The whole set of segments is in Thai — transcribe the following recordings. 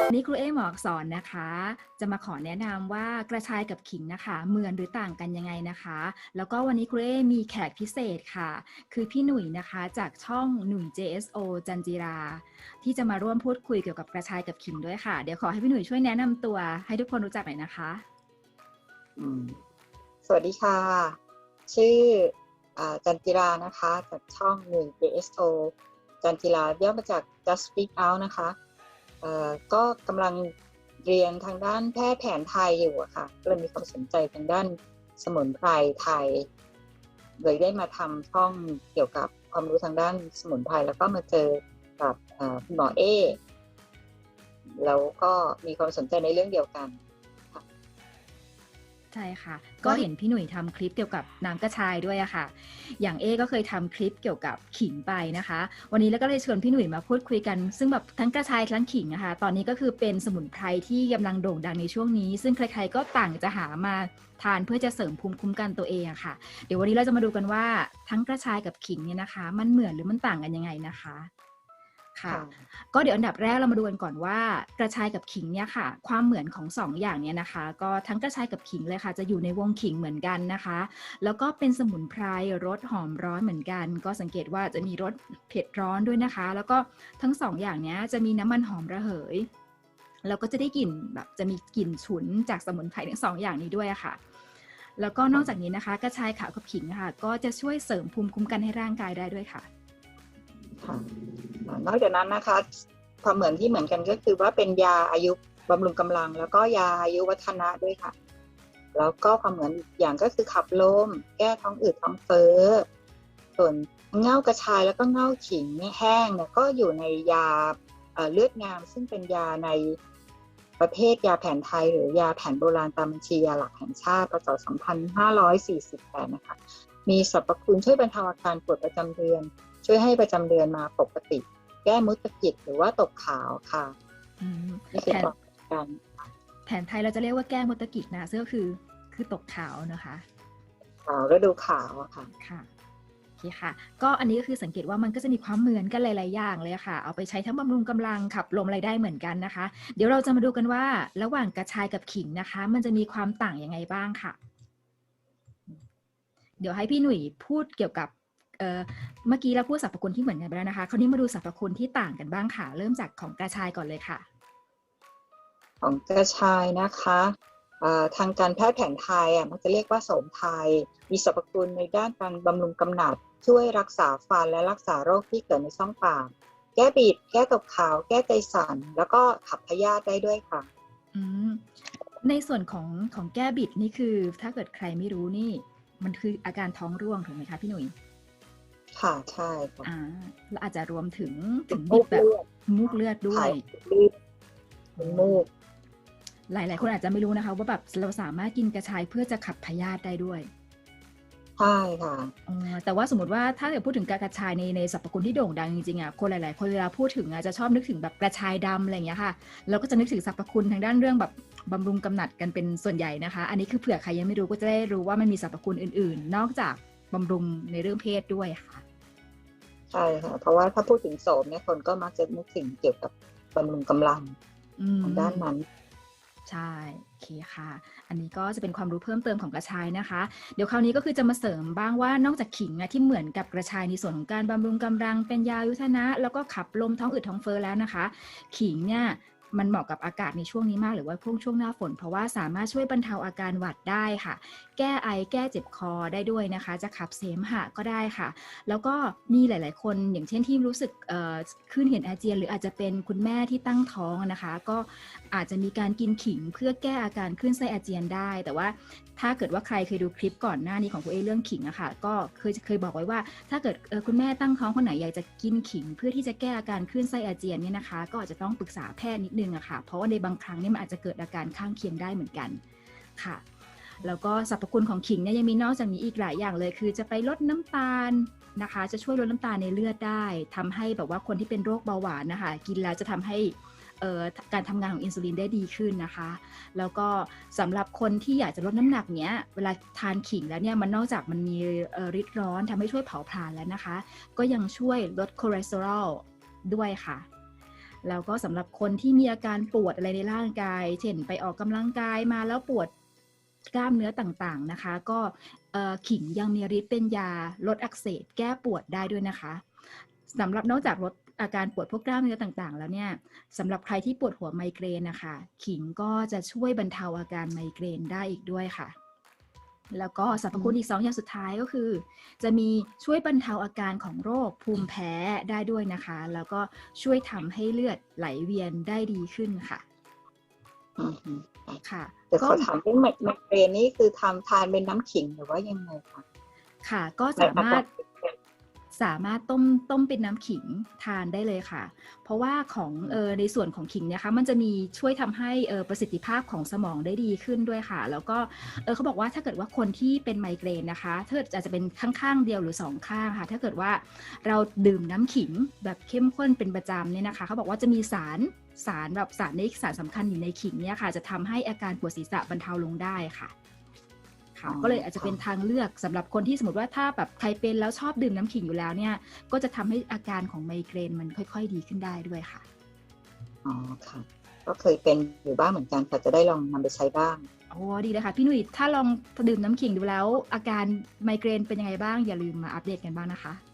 วันนี้ครูเอหมอกษรนนะคะ จะมาขอแนะนำว่ากระชายกับขิงนะคะ เหมือนหรือต่างกันยังไงนะคะ แล้วก็วันนี้ครูเอมีแขกพิเศษค่ะ คือพี่หนุ่ยนะคะจากช่องหนุ่ย JSO จันจิรา ที่จะมาร่วมพูดคุยเกี่ยวกับกระชายกับขิงด้วยค่ะ เดี๋ยวขอให้พี่หนุ่ยช่วยแนะนำตัว ให้ทุกคนรู้จักหน่อยนะคะสวัสดีค่ะ ชื่ออจันจิรานะคะจากช่องหนึ่ง JSO จันจิราย่อมาจาก Just Speak Out นะคะ ก็กำลังเรียนทางด้านแพทย์แผนไทยอยู่อะค่ะก็เลยมีความสนใจทางด้านสมุนไพรไทย เลยได้มาทำช่องเกี่ยวกับความรู้ทางด้านสมุนไพรแล้วก็มาเจอกับคุณหมอเอแล้วก็มีความสนใจในเรื่องเดียวกัน ใช่ค่ะ ก็เห็นพี่หนุ่ยทำคลิปเกี่ยวกับน้ำกระชายด้วยอะค่ะ อย่างเอก็เคยทำคลิปเกี่ยวกับขิงไปนะคะ วันนี้แล้วก็เลยชวนพี่หนุ่ยมาพูดคุยกัน ซึ่งแบบทั้งกระชายทั้งขิงอะค่ะตอนนี้ก็คือเป็นสมุนไพรที่กำลังโด่งดังในช่วงนี้ ซึ่งใครๆก็ต่างจะหามาทานเพื่อจะเสริมภูมิคุ้มกันตัวเองอะค่ะ เดี๋ยววันนี้เราจะมาดูกันว่าทั้งกระชายกับขิงเนี่ยนะคะ มันเหมือนหรือมันต่างกันยังไงนะคะ ค่ะ ก็เดี๋ยวอันดับแรกเรามาดูกันก่อนว่ากระชายกับขิงเนี่ยค่ะ ความเหมือนของสองอย่างเนี่ยนะคะ ก็ทั้งกระชายกับขิงเลยค่ะ จะอยู่ในวงขิงเหมือนกันนะคะ แล้วก็เป็นสมุนไพรรสหอมร้อนเหมือนกัน ก็สังเกตว่าจะมีรสเผ็ดร้อนด้วยนะคะ แล้วก็ทั้งสองอย่างเนี้ยจะมีน้ำมันหอมระเหยแล้วก็จะได้กลิ่นแบบจะมีกลิ่นฉุนจากสมุนไพรทั้งสองอย่างนี้ด้วยอะค่ะแล้วก็นอกจากนี้นะคะกระชายขาวกับขิงอะค่ะ ก็จะช่วยเสริมภูมิคุ้มกันให้ร่างกายได้ด้วยค่ะค่ะนอกจากนั้นนะคะความเหมือนที่เหมือนกันก็คือว่าเป็นยาอายุบำรุงกำลัง แล้วก็ยาอายุวัฒนะด้วยค่ะ แล้วก็ความเหมือนอีกอย่างก็คือขับลม แก้ท้องอืดท้องเฟ้อส่วนเง่ากระชายแล้วก็เง่าขิงแห้งเนี่ยก็อยู่ในยาเอ่อเลือดงาม ซึ่งเป็นยาในประเภทยาแผนไทย หรือยาแผนโบราณตามบัญชียาหลักแห่งชาติพศ2548นะคะมีสรรพคุณช่วยบรรเทาอาการปวดประจำเดือน ช่วยให้ประจำเดือนมาปกติ แก้มุดตะกิดหรือว่าตกขาวค่ะอืมนี่คือแผนความต่างกันแผนไทยเราจะเรียกว่าแก้มดตะกิจนะซึ่งก็คือคือตกขาวนะคะขาวแล้วดูขาวอะค่ะค่ะโอเคค่ะ ก็อันนี้ก็คือสังเกตว่ามันก็จะมีความเหมือนกันหลาย ๆ อย่างเลยค่ะ เอาไปใช้ทั้งบำรุงกำลังขับลมอะไรได้เหมือนกันนะคะ เดี๋ยวเราจะมาดูกันว่า ระหว่างกระชายกับขิงนะคะ มันจะมีความต่างยังไงบ้างค่ะ เดี๋ยวให้พี่หนุ่ยพูดเกี่ยวกับ เอ่อเมื่อกี้เราพูดสรรพคุณที่เหมือนกันไปแล้วนะคะ คราวนี้มาดูสรรพคุณที่ต่างกันบ้างค่ะ เริ่มจากของกระชายก่อนเลยค่ะ ของกระชายนะคะเอ่อทางการแพทย์แผนไทยอะมันจะเรียกว่าโสมไทย มีสรรพคุณในด้านการบำรุงกำหนัด ช่วยรักษาฟันและรักษาโรคที่เกิดในช่องปากแก้บีดแก้ตกขาว แก้ใจสั่นแล้วก็ขับพยาธิได้ด้วยค่ะอืมในส่วนของของแก้บิดนี่คือ ถ้าเกิดใครไม่รู้นี่ มันคืออาการท้องร่วงถูกไหมคะพี่หนุ่ย ค่ะใช่ค่ะอ่าแล้วอาจจะรวมถึงถึงมูบิดกแบบเลือดมูกเลือดด้วยถ่ายรีบเป็นมูกหลาย ๆ คนอาจจะไม่รู้นะคะ ว่าแบบเราสามารถกินกระชายเพื่อจะขับพยาธิได้ด้วยใช่ค่ะอ๋อแต่ว่าสมมติว่าถ้าเกิดพูดถึงการกระชายในในสรรพคุณที่โด่งดังจริงๆอะคนหลายๆคนเวลาพูดถึงอะจะชอบนึกถึงแบบกระชายดำอะไรอย่างเงี้ยค่ะเราก็จะนึกถึงสรรพคุณทางด้านเรื่องแบบบำรุงกำหนัดกันเป็นส่วนใหญ่นะคะ อันนี้คือเผื่อใครยังไม่รู้ก็จะได้รู้ว่ามันมีสรรพคุณอื่น ๆ นอกจาก บำรุงในเรื่องเพศด้วยค่ะ ใช่ค่ะ เพราะว่าถ้าพูดถึงโสมเนี่ยคนก็มักจะนึกถึงเกี่ยวกับบำรุงกำลังอืมทางด้านนั้นใช่โอเคค่ะ อันนี้ก็จะเป็นความรู้เพิ่มเติมของกระชายนะคะ เดี๋ยวคราวนี้ก็คือจะมาเสริมบ้างว่านอกจากขิงอะที่เหมือนกับกระชายในส่วนของการบำรุงกำลังเป็นยายุทธนะ แล้วก็ขับลมท้องอืดท้องเฟ้อแล้วนะคะ ขิงเนี่ย มันเหมาะกับอากาศในช่วงนี้มากหรือว่าพวกช่วงหน้าฝน เพราะว่าสามารถช่วยบรรเทาอาการหวัดได้ค่ะ แก้ไอแก้เจ็บคอได้ด้วยนะคะ จะขับเสมหะก็ได้ค่ะ แล้วก็มีหลาย ๆ คนอย่างเช่นที่รู้สึกขึ้นเห็นอาเจียน หรืออาจจะเป็นคุณแม่ที่ตั้งท้องนะคะ ก็อาจจะมีการกินขิงเพื่อแก้อาการขึ้นไส้อาเจียนได้ แต่ว่าถ้าเกิดว่าใครเคยดูคลิปก่อนหน้านี้ของคุณเอเรื่องขิงอะค่ะก็เคยเคยบอกไว้ว่า ถ้าเกิดคุณแม่ตั้งท้องคนไหนอยากจะกินขิง เพื่อที่จะแก้อาการขึ้นไส้อาเจียนเนี่ยนะคะ ก็อาจจะต้องปรึกษาแพทย์นิดนึงอะค่ะ เพราะว่าในบางครั้งเนี่ยมันอาจจะเกิดอาการข้างเคียงได้เหมือนกันค่ะ แล้วก็สรรพคุณของขิงเนี่ยยังมีนอกจากนี้อีกหลายอย่างเลย คือจะไปลดน้ำตาลนะคะ จะช่วยลดน้ำตาลในเลือดได้ทำให้แบบว่าคนที่เป็นโรคเบาหวานนะคะ กินแล้วจะทำให้การทำงานของอินซูลินได้ดีขึ้นนะคะ แล้วก็สำหรับคนที่อยากจะลดน้ำหนักเนี้ย เวลาทานขิงแล้วเนี่ยมันนอกจากมันมีฤทธิ์ร้อนทำให้ช่วยเผาผลาญแล้วนะคะ ก็ยังช่วยลดคอเลสเตอรอลด้วยค่ะ แล้วก็สำหรับคนที่มีอาการปวดอะไรในร่างกาย เช่นไปออกกำลังกายมาแล้วปวดกล้ามเนื้อต่างๆนะคะ ก็ขิงยังมีฤทธิ์เป็นยาลดอักเสบแก้ปวดได้ด้วยนะคะสำหรับนอกจากลดอาการปวดพวกกล้ามเนื้อต่างๆ แล้วเนี่ยสำหรับใครที่ปวดหัวไมเกรนนะคะ ขิงก็จะช่วยบรรเทาอาการไมเกรนได้อีกด้วยค่ะ แล้วก็สรรพคุณอีกสองอย่างสุดท้ายก็คือ จะมีช่วยบรรเทาอาการของโรคภูมิแพ้ได้ด้วยนะคะ แล้วก็ช่วยทำให้เลือดไหลเวียนได้ดีขึ้นค่ะอืมฮึค่ะแต่ก็ขอถามเรื่องไมไมเกรนนี่คือทำทานเป็นน้ำขิงหรือว่ายังไงคะค่ะ ก็สามารถ สามารถต้มต้มเป็นน้ำขิงทานได้เลยค่ะ เพราะว่าของเออในส่วนของขิงเนี่ยค่ะมันจะมีช่วยทำให้เออประสิทธิภาพของสมองได้ดีขึ้นด้วยค่ะ แล้วก็เออเขาบอกว่าถ้าเกิดว่าคนที่เป็นไมเกรนนะคะถ้าเกิดอาจจะเป็นข้างๆเดียวหรือสองข้างค่ะ ถ้าเกิดว่าเราดื่มน้ำขิงแบบเข้มข้นเป็นประจำเนี่ยนะคะเขาบอกว่าจะมีสารสารแบบสารในสารสำคัญอยู่ในขิงเนี่ยค่ะ จะทำให้อาการปวดศีรษะบรรเทาลงได้ค่ะ ค่ะ ก็เลยอาจจะเป็นทางเลือกสำหรับคนที่สมมติว่าถ้าแบบใครเป็นแล้วชอบดื่มน้ำขิงอยู่แล้วเนี่ย ก็จะทำให้อาการของไมเกรนมันค่อย ๆ ดีขึ้นได้ด้วยค่ะ อ๋อค่ะ ก็เคยเป็นอยู่บ้างเหมือนกันค่ะจะได้ลองนำไปใช้บ้างโอ้ดีเลยค่ะ พี่หนุ่ยถ้าลองดื่มน้ำขิงดูแล้ว อาการไมเกรนเป็นยังไงบ้างอย่าลืมมาอัปเดตกันบ้างนะคะอ๋อ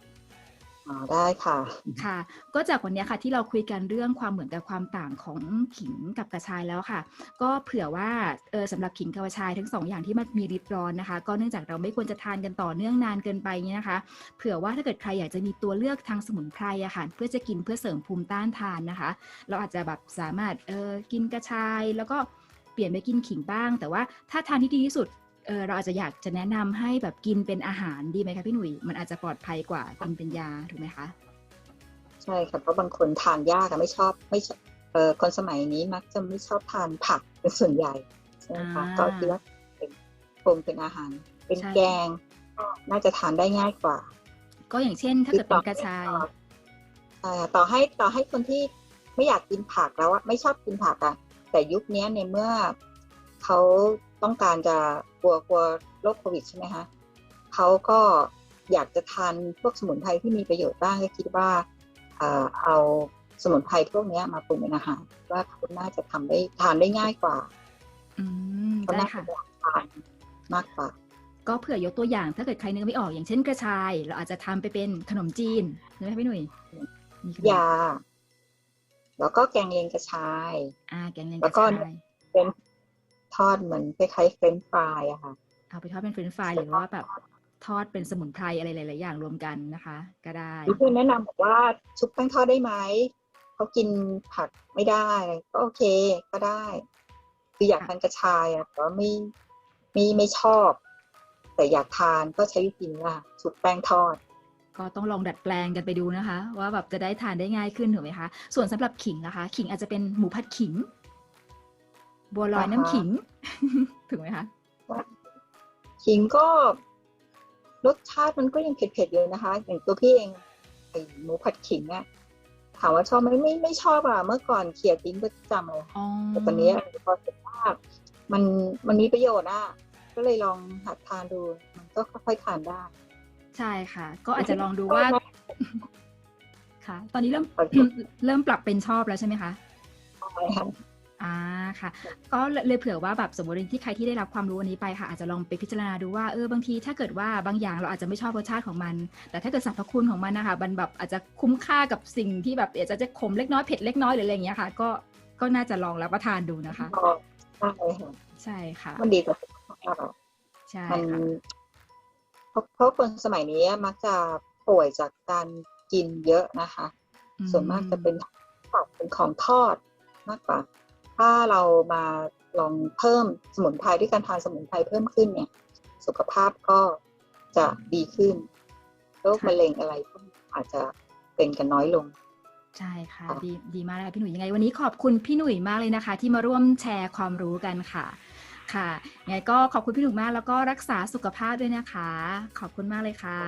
ได้ค่ะ ค่ะ ก็จากวันนี้ค่ะที่เราคุยกันเรื่องความเหมือนกับความต่างของขิงกับกระชายแล้วค่ะ ก็เผื่อว่าเออสำหรับขิงกับกระชายทั้งสองอย่างที่มันมีฤทธิ์ร้อนนะคะ ก็เนื่องจากเราไม่ควรจะทานกันต่อเนื่องนานเกินไปเนี่ยนะคะ เผื่อว่าถ้าเกิดใครอยากจะมีตัวเลือกทางสมุนไพรอะค่ะ เพื่อจะกินเพื่อเสริมภูมิต้านทานนะคะ เราอาจจะแบบสามารถเออกินกระชายแล้วก็เปลี่ยนไปกินขิงบ้าง แต่ว่าถ้าทานที่ดีที่สุด เออเราอาจจะอยากจะแนะนำให้แบบกินเป็นอาหารดีไหมคะพี่หนุ่ยมันอาจจะปลอดภัยกว่ากินเป็นยาถูกไหมคะใช่ค่ะเพราะบางคนทานยากอะไม่ชอบไม่ชอบเออคนสมัยนี้มักจะไม่ชอบทานผักเป็นส่วนใหญ่ใช่ไหมคะอ่าก็คิดว่าเป็นคงเป็นอาหาร เป็นใช่แกงก็น่าจะทานได้ง่ายกว่า ก็อย่างเช่น ถ้าเกิดเป็นกระชายใช่ค่ะต่อให้ต่อให้คนที่ไม่อยากกินผักแล้วอะไม่ชอบกินผักอะแต่ยุคนี้ในเมื่อ เขาต้องการจะกลัวกลัวโรคโควิดใช่ไหมคะเขาก็อยากจะทานพวกสมุนไพรที่มีประโยชน์บ้างก็คิดว่าเอ่อเอาสมุนไพรพวกเนี้ยมาปรุงเป็นอาหารว่าเขาน่าจะทำได้ทานได้ง่ายกว่า อืมเขาได้น่าจะค่ะอยากทานมากกว่า ก็เผื่อยกตัวอย่างถ้าเกิดใครนึกไม่ออกอย่างเช่นกระชาย เราอาจจะทำไปเป็นขนมจีนใช่ไหมคะพี่หนุ่ยมีขนมยา แล้วก็แกงเลียงกระชาย อ่า แกงเลียงแล้กวระก็ชาย เป็น ทอดเหมือนคล้ายๆเฟรนช์ฟรายอะค่ะ เอาไปทอดเป็นเฟรนช์ฟรายหรือว่าแบบทอดเป็นสมุนไพรอะไรหลาย ๆ อย่างรวมกันนะคะ ก็ได้มีเพื่อนแนะนำบอกว่าชุบแป้งทอดได้ไหมเขากินผักไม่ได้ก็โอเคก็ได้คืออยากทานกระชายอะแต่ว่าไม่ไม่ไม่ชอบ แต่อยากทานก็ใช้วิธีนี้ค่ะชุบแป้งทอด ก็ต้องลองดัดแปลงกันไปดูนะคะ ว่าแบบจะได้ทานได้ง่ายขึ้นถูกไหมคะ ส่วนสำหรับขิงนะคะ ขิงอาจจะเป็นหมูผัดขิง บัวลอยอ่าฮะน้ำขิง ถูกไหมคะ ขิงก็รสชาติมันก็ยังเผ็ดๆอยู่นะคะ อย่างตัวพี่เองไอหมูผัดขิงอะถามว่าชอบไหมไม่ไม่ชอบอะเมื่อก่อนเขี่ยทิ้งประจำเลยอ๋อแต่ตอนนี้พอเห็นว่ามันมันมีประโยชน์อะก็เลยลองหัดทานดู มันก็ค่อยๆทานได้ ใช่ค่ะ ก็อาจจะลองดูว่า ค่ะ ตอนนี้เริ่มโอเคเริ่มปรับเป็นชอบแล้วใช่ไหมคะใช่ค่ะอ่า ค่ะ ก็เลยเผื่อว่าแบบสมมติที่ใครที่ได้รับความรู้อันนี้ไปค่ะ อาจจะลองไปพิจารณาดูว่าเออบางที ถ้าเกิดว่าบางอย่างเราอาจจะไม่ชอบรสชาติของมัน แต่ถ้าเกิดสรรพคุณของมันนะคะมันแบบอาจจะคุ้มค่ากับสิ่งที่แบบอาจจะจะขมเล็กน้อยเผ็ดเล็กน้อยหรืออะไรอย่างเงี้ยค่ะ ก็ก็น่าจะลองรับประทานดูนะคะใช่ค่ะใช่ค่ะ มันดีต่อสุขภาพเราใช่มันค่ะเพราะเพราะคนสมัยนี้มักจะป่วยจากการกินเยอะนะคะอืมส่วนมากจะเป็นผักเป็นของทอดมากกว่า ถ้าเรามาลองเพิ่มสมุนไพรด้วยการทานสมุนไพรเพิ่มขึ้นเนี่ย สุขภาพก็จะดีขึ้นโรคมะเร็งอะไรก็อาจจะเป็นกันน้อยลง ใช่ค่ะค่ะดีดีมากเลยค่ะพี่หนุ่ยยังไง วันนี้ขอบคุณพี่หนุ่ยมากเลยนะคะ ที่มาร่วมแชร์ความรู้กันค่ะ ค่ะยังไงก็ขอบคุณพี่หนุ่ยมากแล้วก็รักษาสุขภาพด้วยนะคะ ขอบคุณมากเลยค่ะ